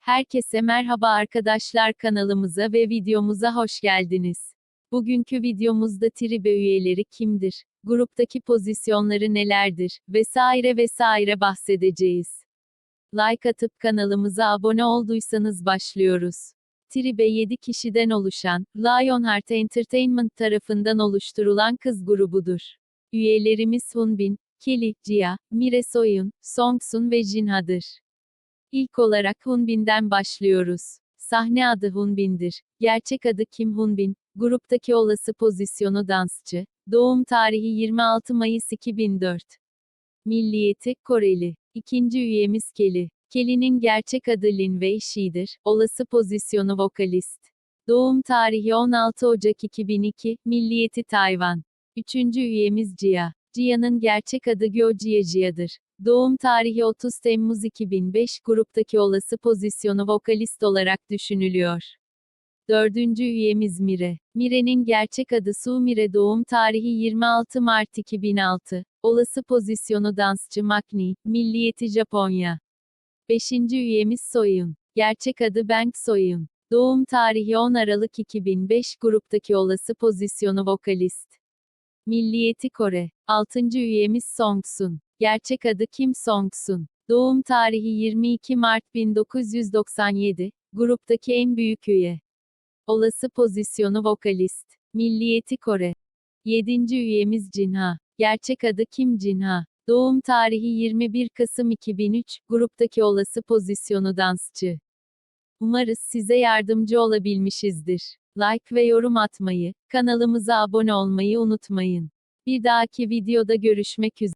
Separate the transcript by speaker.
Speaker 1: Herkese merhaba arkadaşlar kanalımıza ve videomuza hoş geldiniz. Bugünkü videomuzda tribe üyeleri kimdir, gruptaki pozisyonları nelerdir, vesaire vesaire bahsedeceğiz. Like atıp kanalımıza abone olduysanız başlıyoruz. Tribe 7 kişiden oluşan, Lionheart Entertainment tarafından oluşturulan kız grubudur. Üyelerimiz Hunbin, Kelly, Jia, Mire Soyun, Songsun ve Jinha'dır. İlk olarak Hunbin'den başlıyoruz. Sahne adı Hunbin'dir. Gerçek adı Kim Hunbin. Gruptaki olası pozisyonu dansçı. Doğum tarihi 26 Mayıs 2004. Milliyeti Koreli. İkinci üyemiz Kelly. Kelly'nin gerçek adı Lin Wei Shi'dir. Olası pozisyonu vokalist. Doğum tarihi 16 Ocak 2002. Milliyeti Tayvan. Üçüncü üyemiz Jia. Jia'nın gerçek adı Gyo Jia Jia'dır. Doğum tarihi 30 Temmuz 2005 gruptaki olası pozisyonu vokalist olarak düşünülüyor. Dördüncü üyemiz Mire. Mire'nin gerçek adı Su Mire doğum tarihi 26 Mart 2006. Olası pozisyonu dansçı Makni, milliyeti Japonya. Beşinci üyemiz Soyun. Gerçek adı Bang Soyun. Doğum tarihi 10 Aralık 2005 gruptaki olası pozisyonu vokalist. Milliyeti Kore. Altıncı üyemiz Songsun. Gerçek adı Kim Song-sun. Doğum tarihi 22 Mart 1997. Gruptaki en büyük üye. Olası pozisyonu vokalist. Milliyeti Kore. 7. üyemiz Jinha. Gerçek adı Kim Jinha. Doğum tarihi 21 Kasım 2003. Gruptaki olası pozisyonu dansçı. Umarız size yardımcı olabilmişizdir. Like ve yorum atmayı, kanalımıza abone olmayı unutmayın. Bir dahaki videoda görüşmek üzere.